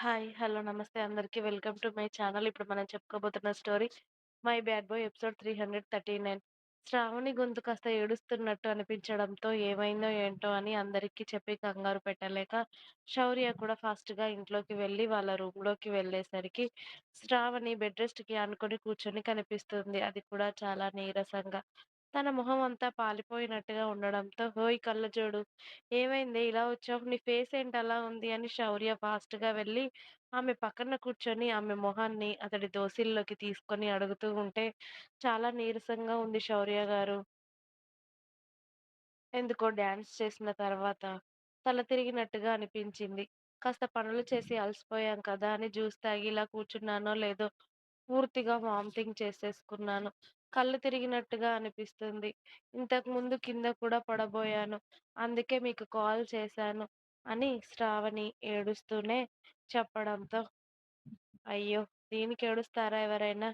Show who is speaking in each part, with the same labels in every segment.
Speaker 1: Hi. Hello. నమస్తే అందరికీ welcome to my channel. ఇప్పుడు మనం చెప్పుకోబోతున్న story 'my bad boy' episode 339. Shravani గొంతు కాస్త ఏడుస్తున్నట్టు అనిపించడంతో ఏమైందో ఏంటో అని అందరికీ చెప్పి కంగారు పెట్టలేక శౌర్య కూడా ఫాస్ట్‌గా ఇంట్లోకి వెళ్ళి వాళ్ళ రూమ్‌లోకి వెళ్ళేసరికి శ్రావణి బెడ్ రెస్ట్‌కి అనుకుని కూర్చొని కనిపిస్తుంది. అది కూడా చాలా నీరసంగా. తన మొహం అంతా పాలిపోయినట్టుగా ఉండడంతో హోయ్ కళ్ళజోడు ఏమైందే ఇలా వచ్చావు? నీ ఫేస్ ఏంటి అలా ఉంది?" అని శౌర్య ఫాస్ట్‌గా వెళ్ళి ఆమె పక్కన కూర్చొని ఆమె మొహాన్ని అతడి దోసిల్లోకి తీసుకొని అడుగుతూ ఉంటే, "చాలా నీరసంగా ఉంది శౌర్య గారు. ఎందుకో డాన్స్ చేసిన తర్వాత తల తిరిగినట్టుగా అనిపించింది. కాస్త పనులు చేసి అలసిపోయాం కదా అని జ్యూస్ తాగి ఇలా కూర్చున్నానో లేదో పూర్తిగా వామిటింగ్ చేసేసుకున్నాను. కళ్ళు తిరిగినట్టుగా అనిపిస్తుంది. ఇంతకుముందు కింద కూడా పడబోయాను. అందుకే మీకు కాల్ చేశాను" అని శ్రావణి ఏడుస్తూనే చెప్పడంతో, అయ్యో! దీనికేడుస్తారా ఎవరైనా?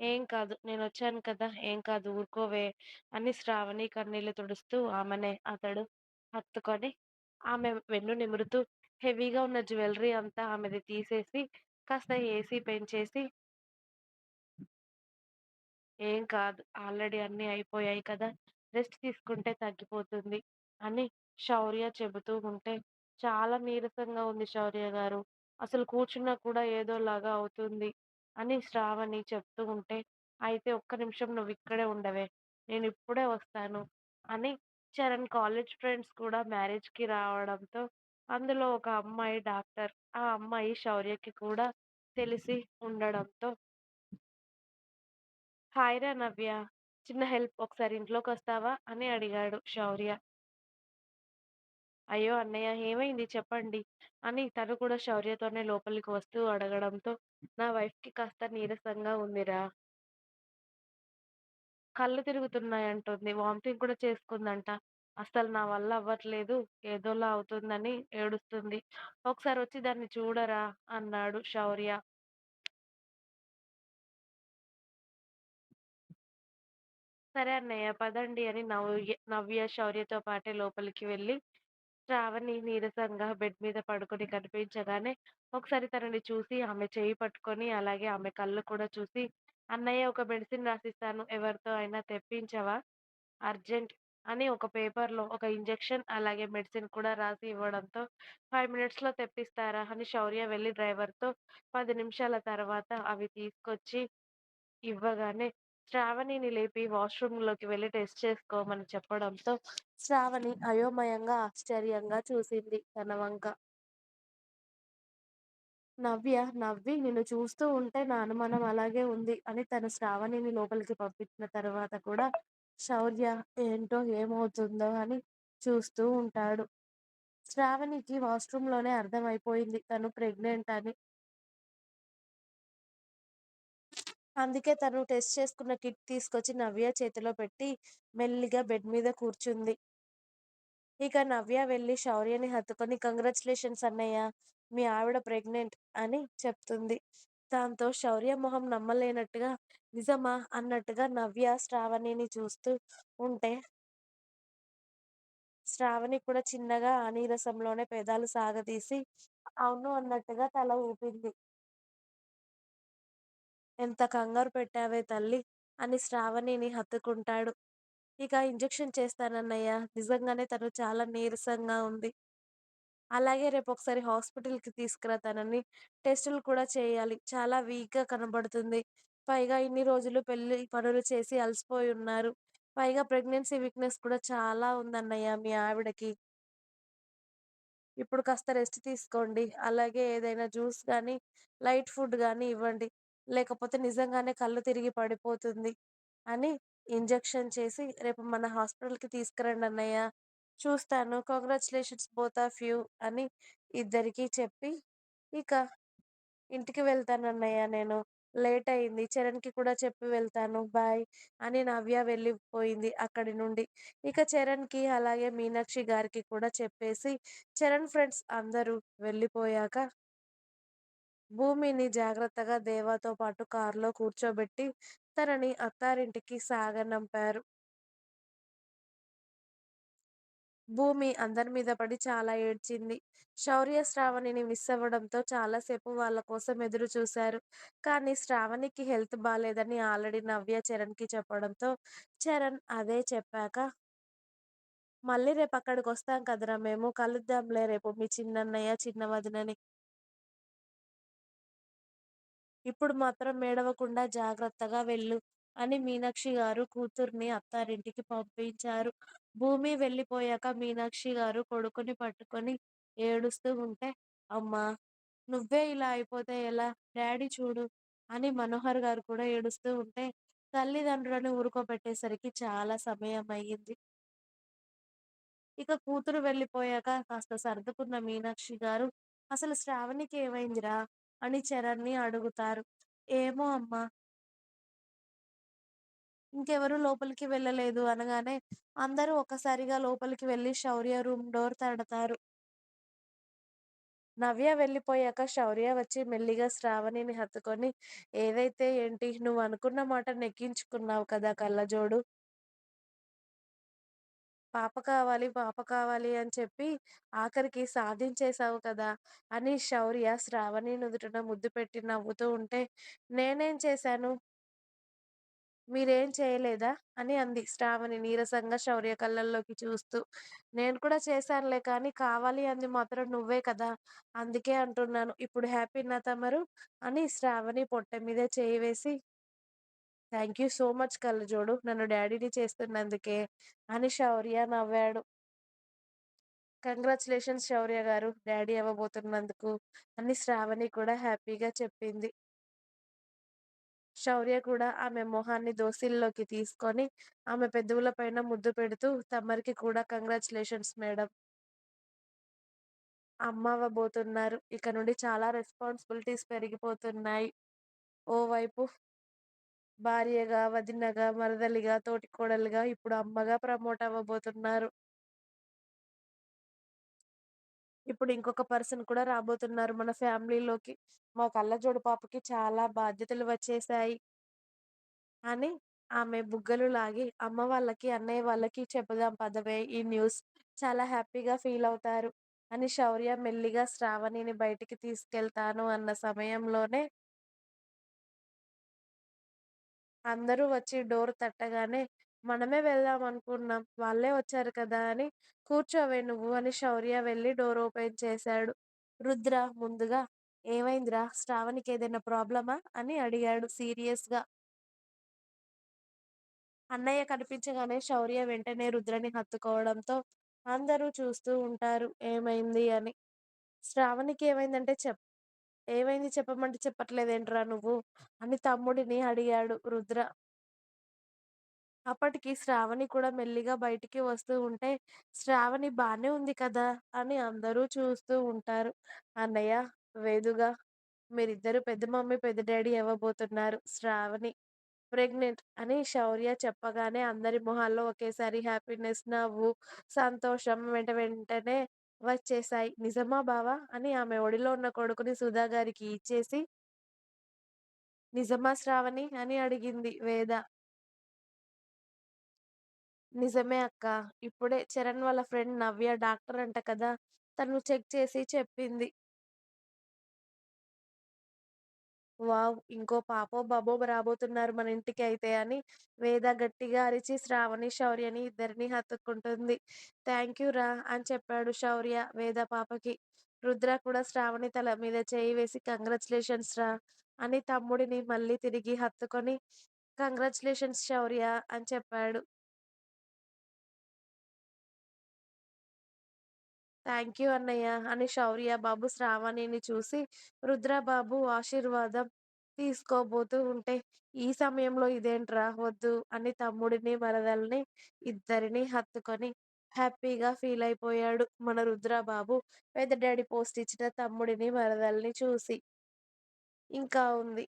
Speaker 1: ఏం కాదు. నేనొచ్చాను కదా! ఏం కాదు ఊరుకోవే అని శ్రావణి కన్నీళ్ళు తుడుస్తూ ఆమెనే అతడు హత్తుకొని ఆమె వెన్ను నిమురుతూ హెవీగా ఉన్న జ్యువెలరీ అంతా ఆమెది తీసేసి కాస్త ఏసీ పెంచేసి ఏం కాదు. ఆల్రెడీ అన్నీ అయిపోయాయి కదా! రెస్ట్ తీసుకుంటే తగ్గిపోతుంది అని శౌర్య చెబుతూ ఉంటే, చాలా నీరసంగా ఉంది శౌర్య గారు. అసలు కూర్చున్నా కూడా ఏదోలాగా అవుతుంది అని శ్రావణి చెప్తూ ఉంటే, అయితే ఒక్క నిమిషం నువ్విక్కడే ఉండవే. నేనిప్పుడే వస్తాను అని చరణ్ కాలేజ్ ఫ్రెండ్స్ కూడా మ్యారేజ్‌కి రావడంతో, అందులో ఒక అమ్మాయి డాక్టర్. ఆ అమ్మాయి శౌర్యకి కూడా తెలిసి ఉండడంతో హాయ్‌రా నవ్య. చిన్న హెల్ప్ ఒకసారి ఇంట్లోకొస్తావా? అని అడిగాడు శౌర్య. అయ్యో! అన్నయ్య ఏమైంది చెప్పండి అని తను కూడా శౌర్యతోనే లోపలికి వస్తూ అడగడంతో, నా వైఫ్‌కి కాస్త నీరసంగా ఉందిరా. కళ్ళు తిరుగుతున్నాయంటుంది. వామిటింగ్ కూడా చేసుకుందంట. అస్సలు నా వల్ల అవ్వట్లేదు. ఏదోలా అవుతుందని ఏడుస్తుంది. ఒకసారొచ్చి దాన్ని చూడరా అన్నాడు శౌర్య. సరే అన్నయ్య పదండి అని నవ్య నవ్య శౌర్యతో పాటే లోపలికి వెళ్ళి శ్రావణి నీరసంగా బెడ్ మీద పడుకొని కనిపించగానే ఒకసారి తనని చూసి ఆమె చేయి పట్టుకొని అలాగే ఆమె కళ్ళు కూడా చూసి అన్నయ్య ఒక మెడిసిన్ రాసిస్తాను. ఎవరితో అయినా తెప్పించవా? అర్జెంట్ అని ఒక పేపర్‌లో ఒక ఇంజెక్షన్ అలాగే మెడిసిన్ కూడా రాసి ఇవ్వడంతో 5 మినిట్స్‌లో తెప్పిస్తారా అని శౌర్య వెళ్ళి డ్రైవర్‌తో 10 నిమిషాల తర్వాత అవి తీసుకొచ్చి ఇవ్వగానే శ్రావణిని లేపి వాష్‌రూమ్‌లోకి వెళ్ళి టెస్ట్ చేసుకోమని చెప్పడంతో శ్రావణి అయోమయంగా, ఆశ్చర్యంగా చూసింది తన వంక. నవ్య నవ్వి నిన్ను చూస్తూ ఉంటే నా అనుమానం అలాగే ఉంది అని తను శ్రావణిని లోపలికి పంపించిన తర్వాత కూడా శౌర్య ఏంటో ఏమవుతుందో అని చూస్తూ ఉంటాడు. శ్రావణికి వాష్‌రూమ్‌లోనే అర్థమైపోయింది తను ప్రెగ్నెంట్ అని. అందుకే తను టెస్ట్ చేసుకున్న కిట్ తీసుకొచ్చి నవ్య చేతిలో పెట్టి మెల్లిగా బెడ్ మీద కూర్చుంది. ఇక నవ్య వెళ్ళి శౌర్యని హత్తుకొని కంగ్రాచులేషన్స్ అన్నయ్య. మీ ఆవిడ ప్రెగ్నెంట్ అని చెప్తుంది. దాంతో శౌర్య మొహం నమ్మలేనట్టుగా నిజమా? అన్నట్టుగా నవ్య శ్రావణిని చూస్తూ ఉంటే శ్రావణి కూడా చిన్నగా ఆ నీరసంలోనే పెదాలు సాగదీసి అవును అన్నట్టుగా తల ఊపింది. ఎంత కంగారు పెట్టావే తల్లి అని శ్రావణిని హత్తుకుంటాడు. ఇక ఇంజెక్షన్ చేస్తానన్నయ్య. నిజంగానే తను చాలా నీరసంగా ఉంది. అలాగే రేపు ఒకసారి హాస్పిటల్‌కి తీసుకురా తనని. టెస్టులు కూడా చేయాలి. చాలా వీక్‌గా కనబడుతుంది. పైగా ఇన్ని రోజులు పెళ్ళి పనులు చేసి అలసిపోయి ఉన్నారు పైగా ప్రెగ్నెన్సీ వీక్‌నెస్ కూడా చాలా ఉందన్నయ్య మీ ఆవిడకి. ఇప్పుడు కాస్త రెస్ట్ తీసుకోండి. అలాగే ఏదైనా జ్యూస్ కానీ లైట్ ఫుడ్ కానీ ఇవ్వండి. లేకపోతే నిజంగానే కళ్ళు తిరిగి పడిపోతుంది అని ఇంజెక్షన్ చేసి రేపు మన హాస్పిటల్‌కి తీసుకురండి అన్నయ్య చూస్తాను. కంగ్రాచులేషన్స్ బోత్ ఆఫ్ యూ అని ఇద్దరికీ చెప్పి ఇక ఇంటికి వెళ్తానన్నయ్య నేను. లేట్ అయింది. చరణ్‌కి కూడా చెప్పి వెళ్తాను. బాయ్ అని నవ్య వెళ్ళిపోయింది అక్కడి నుండి. ఇక చరణ్‌కి అలాగే మీనాక్షి గారికి కూడా చెప్పేసి చరణ్ ఫ్రెండ్స్ అందరూ వెళ్ళిపోయాక భూమిని జాగ్రత్తగా దేవాతో పాటు కారులో కూర్చోబెట్టి తనని అత్తారింటికి సాగనంపారు. భూమి అందరి మీద పడి చాలా ఏడ్చింది. శౌర్య, శ్రావణిని మిస్ అవ్వడంతో చాలా సేపు వాళ్ళ కోసం ఎదురు చూశారు. కానీ శ్రావణికి హెల్త్ బాగాలేదని ఆల్రెడీ నవ్య చరణ్‌కి చెప్పడంతో చరణ్ అదే చెప్పాక మళ్ళీ రేపు అక్కడికి వస్తాం కదరా మేము. కలుద్దాంలే రేపు మీ చిన్నన్నయ్య, చిన్న వదినని. ఇప్పుడు మాత్రం ఏడవకుండా జాగ్రత్తగా వెళ్ళు అని మీనాక్షి గారు కూతుర్ని అత్తారింటికి పంపించారు. భూమి వెళ్ళిపోయాక మీనాక్షి గారు కొడుకుని పట్టుకొని ఏడుస్తూ ఉంటే, అమ్మా! నువ్వే ఇలా అయిపోతే ఎలా? డాడీ చూడు అని మనోహర్ గారు కూడా ఏడుస్తూ ఉంటే, తల్లిదండ్రులను ఊరుకోబెట్టేసరికి చాలా సమయం అయ్యింది ఇక కూతురు వెళ్ళిపోయాక కాస్త సర్దుకున్న మీనాక్షి గారు, అసలు శ్రావణికి ఏమైందిరా? అని చరణ్‌ని అడుగుతారు. ఏమో అమ్మా! ఇంకెవరు లోపలికి వెళ్ళలేదు అనగానే, అందరూ ఒకసారిగా లోపలికి వెళ్ళి శౌర్య రూమ్ డోర్ తడతారు. నవ్య వెళ్ళిపోయాక శౌర్య వచ్చి మెల్లిగా శ్రావణిని హత్తుకొని, ఏదైతే ఏంటి నువ్వు అనుకున్న మాట నెక్కించుకున్నావు కదా కళ్ళజోడు. పాప కావాలి, పాప కావాలి అని చెప్పి ఆఖరికి సాధించేశావు కదా! అని శౌర్య శ్రావణి నుదుటన ముద్దు పెట్టి నవ్వుతూ ఉంటే, నేనేం చేశాను? మీరేం చేయలేదా? అని అంది శ్రావణి నీరసంగా శౌర్య కళ్ళల్లోకి చూస్తూ. నేను కూడా చేశానులే కానీ కావాలి అంది మాత్రం నువ్వే కదా! అందుకే అంటున్నాను. ఇప్పుడు హ్యాపీనా తమరు? అని శ్రావణి పొట్ట మీద చేయి వేసి థ్యాంక్ యూ సో మచ్ కళ్ళజోడు. నన్ను డాడీని చేస్తున్నందుకే అని శౌర్య నవ్వాడు. కంగ్రాచులేషన్స్ శౌర్య గారు డాడీ అవ్వబోతున్నందుకు అని శ్రావణి కూడా హ్యాపీగా చెప్పింది. శౌర్య కూడా ఆమె మొహాన్ని దోసిల్లోకి తీసుకొని ఆమె పెదవుల పైన ముద్దు పెడుతూ తమరికి కూడా కంగ్రాచులేషన్స్ మేడం. అమ్మ అవ్వబోతున్నారు. ఇక నుండి చాలా రెస్పాన్సిబిలిటీస్ పెరిగిపోతున్నాయి. ఓవైపు భార్యగా, వదినగా, మరదలిగా, తోటికోడలుగా ఇప్పుడు అమ్మగా ప్రమోట్ అవ్వబోతున్నారు. ఇప్పుడు ఇంకొక పర్సన్ కూడా రాబోతున్నారు మన ఫ్యామిలీలోకి. మా కళ్ళజోడు పాపకి చాలా బాధ్యతలు వచ్చేశాయి. అని ఆమె బుగ్గలు లాగి అమ్మ వాళ్ళకి, అన్నయ్య వాళ్ళకి చెప్పుదాం పదవే ఈ న్యూస్. చాలా హ్యాపీగా ఫీల్ అవుతారు. అని శౌర్య మెల్లిగా శ్రావణిని బయటికి తీసుకెళ్తాను అన్న సమయంలోనే అందరూ వచ్చి డోర్ తట్టగానే, మనమే వెళ్దాం అనుకున్నాం. వాళ్ళే వచ్చారు కదా! అని కూర్చోవే నువ్వు అని శౌర్య వెళ్ళి డోర్ ఓపెన్ చేశాడు. రుద్ర ముందుగా ఏమైందిరా? శ్రావణికేదైనా ప్రాబ్లమా? అని అడిగాడు సీరియస్‌గా. అన్నయ్య కనిపించగానే శౌర్య వెంటనే రుద్రని హత్తుకోవడంతో అందరూ చూస్తూ ఉంటారు ఏమైంది అని. శ్రావణికి ఏమైందంటే చెప్ ఏమైంది చెప్పమంటే చెప్పట్లేదేంట్రా నువ్వు? అని తమ్ముడిని అడిగాడు రుద్ర. అప్పటికి శ్రావణి కూడా మెల్లిగా బయటికి వస్తూ ఉంటే, శ్రావణి బానే ఉంది కదా! అని అందరూ చూస్తూ ఉంటారు. అన్నయ్య, వేదుగా మీరిద్దరు పెద్ద మమ్మీ, పెద్ద డాడీ ఇవ్వబోతున్నారు శ్రావణి ప్రెగ్నెంట్ అని శౌర్య చెప్పగానే అందరి మొహాల్లో ఒకేసారి హ్యాపీనెస్, నవ్వు, సంతోషం వెంట వెంటనే వచ్చేశాయి. నిజమా బావ? అని ఆమె ఒడిలో ఉన్న కొడుకుని సుధా గారికి ఇచ్చేసి నిజమా శ్రావణి? అని అడిగింది వేద. నిజమే అక్కా! ఇప్పుడే చరణ్ వాళ్ళ ఫ్రెండ్ నవ్య డాక్టర్ అంట కదా! తను చెక్ చేసి చెప్పింది. వావ్! ఇంకో పాపో, బాబో రాబోతున్నారు మన ఇంటికి అయితే అని వేద గట్టిగా అరిచి శ్రావణి, శౌర్యని ఇద్దరిని హత్తుకుంటుంది. యూ రా అని చెప్పాడు శౌర్య వేద పాపకి. రుద్ర కూడా శ్రావణి తల మీద చేయి వేసి కంగ్రాచ్యులేషన్స్ రా అని తమ్ముడిని మళ్ళీ తిరిగి హత్తుకొని కంగ్రాచ్యులేషన్స్ శౌర్య అని చెప్పాడు. థ్యాంక్ యూ అన్నయ్య అని శౌర్య బాబు శ్రావణిని చూసి రుద్రబాబు ఆశీర్వాదం తీసుకోబోతూ ఉంటే, ఈ సమయంలో ఇదేంట్రా వద్దు అని తమ్ముడిని, మరదల్ని ఇద్దరిని హత్తుకొని హ్యాపీగా ఫీల్ అయిపోయాడు మన రుద్రబాబు పెద్ద డాడీ పోస్ట్ ఇచ్చిన తమ్ముడిని, మరదల్ని చూసి. ఇంకా ఉంది.